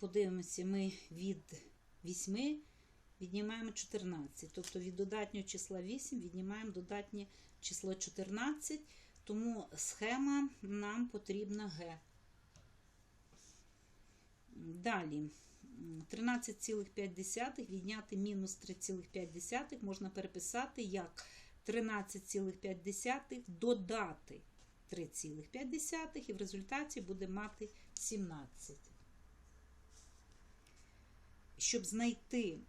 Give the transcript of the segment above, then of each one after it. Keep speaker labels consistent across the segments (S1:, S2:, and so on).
S1: подивимося, ми від 8 віднімаємо 14. Тобто від додатнього числа 8 віднімаємо додатнє число 14, тому схема нам потрібна Г. Далі. 13,5 відняти мінус 3,5 можна переписати як 13,5 додати 3,5 і в результаті буде мати 17. Щоб знайти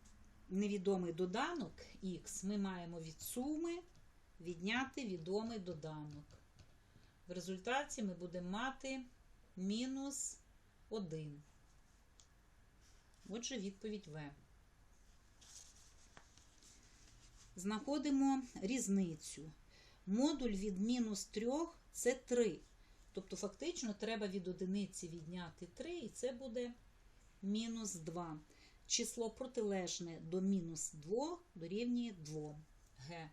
S1: невідомий доданок х, ми маємо від суми відняти відомий доданок. В результаті ми будемо мати мінус 1. Отже, відповідь В. Знаходимо різницю. Модуль від мінус 3 це 3. Тобто, фактично, треба від одиниці відняти 3, і це буде мінус 2. Число протилежне до мінус 2 дорівнює 2. Г.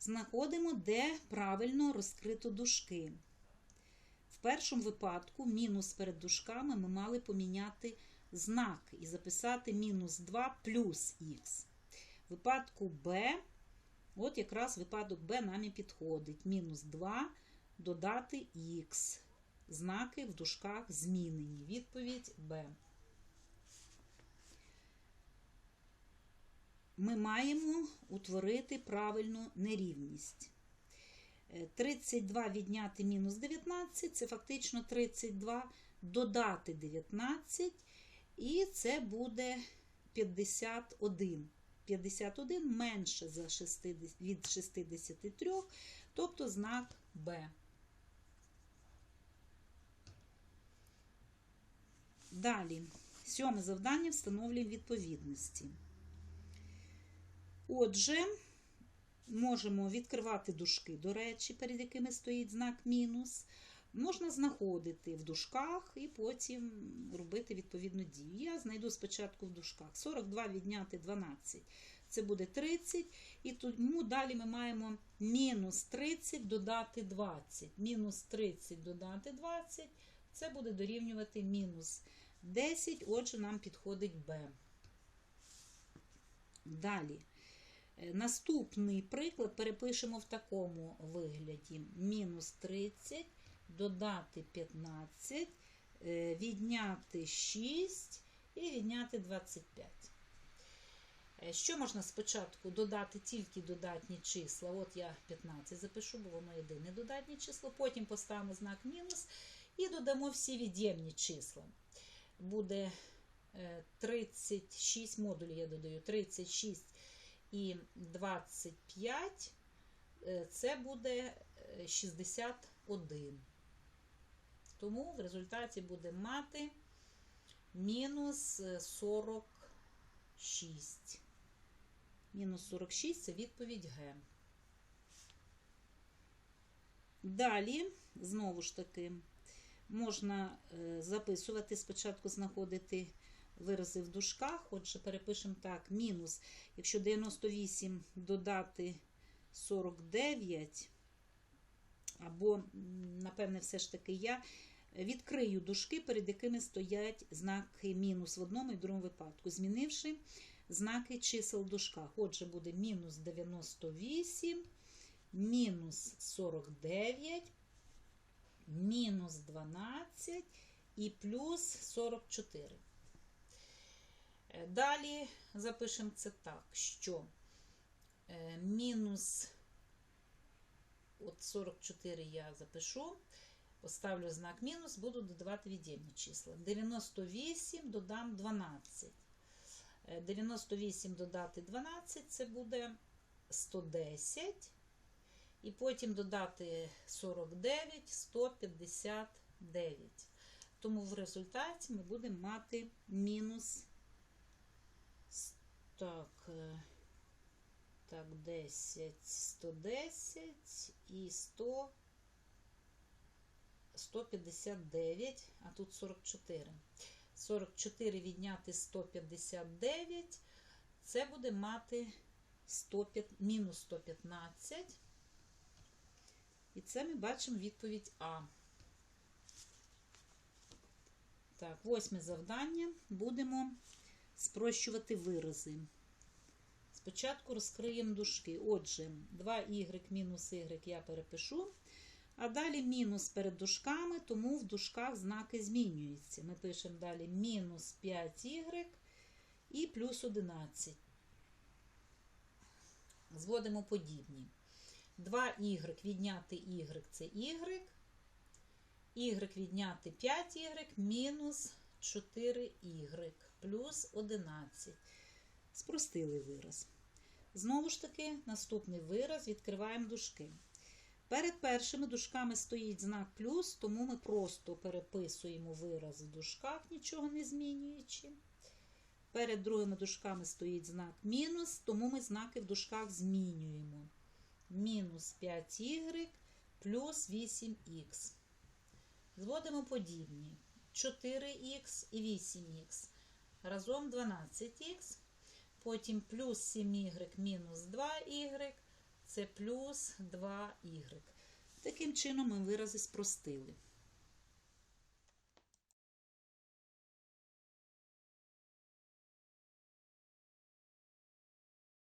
S1: Знаходимо, де правильно розкрито дужки. В першому випадку мінус перед дужками ми мали поміняти знак і записати мінус 2 плюс х. В випадку Б, от якраз випадок Б нам і підходить. Мінус 2 додати х. Знаки в дужках змінені. Відповідь Б. Ми маємо утворити правильну нерівність. 32 відняти мінус 19 це фактично 32 додати 19, і це буде 51. 51 менше за 60, від 63, тобто знак Б. Далі, сьоме завдання встановлюємо відповідності. Отже, можемо відкривати дужки, до речі, перед якими стоїть знак мінус. Можна знаходити в дужках і потім робити відповідну дію. Я знайду спочатку в дужках 42 відняти 12. Це буде 30. І тому далі ми маємо мінус 30 додати 20. Мінус 30 додати 20. Це буде дорівнювати мінус 10. Отже, нам підходить Б. Далі. Наступний приклад перепишемо в такому вигляді: мінус 30, додати 15, відняти 6 і відняти 25. Що можна спочатку додати тільки додатні числа? От я 15 запишу, бо воно єдине додатнє число. Потім поставимо знак мінус і додамо всі від'ємні числа. Буде 36 модулів, я додаю 36 і 25 це буде 61. Тому в результаті буде мати мінус 46. Мінус 46 це відповідь Г. Далі, знову ж таки, можна записувати, спочатку знаходити вирази в дужках. Отже, перепишемо так: мінус, якщо 98 додати 49, або, напевне, все ж таки я відкрию дужки, перед якими стоять знаки мінус в одному і другому випадку, змінивши знаки чисел в дужках. Отже, буде мінус 98, мінус 49, мінус 12 і плюс 44. Далі запишемо це так, що мінус от 44 я запишу, поставлю знак мінус, буду додавати від'ємні числа. 98 додам 12. 98 додати 12 це буде 110. І потім додати 49, 159. Тому в результаті ми будемо мати мінус. Так, так, 10, 110 і 100, 159, а тут 44. 44 відняти 159, це буде мати 100, мінус 115. І це ми бачимо відповідь А. Так, восьме завдання. Будемо спрощувати вирази. Спочатку розкриємо дужки. Отже, 2y мінус y я перепишу. А далі мінус перед дужками, тому в дужках знаки змінюються. Ми пишемо далі мінус 5y і плюс 11. Зводимо подібні. 2y відняти y це y. y відняти 5y мінус 4y плюс 11. Спростили вираз. Знову ж таки, наступний вираз відкриваємо дужки. Перед першими дужками стоїть знак плюс, тому ми просто переписуємо вираз в дужках, нічого не змінюючи. Перед другими дужками стоїть знак мінус, тому ми знаки в дужках змінюємо. Мінус 5y плюс 8х. Зводимо подібні. 4х і 8х. Разом 12х. Потім плюс 7y мінус 2y. Це плюс 2y. Таким чином ми вирази спростили.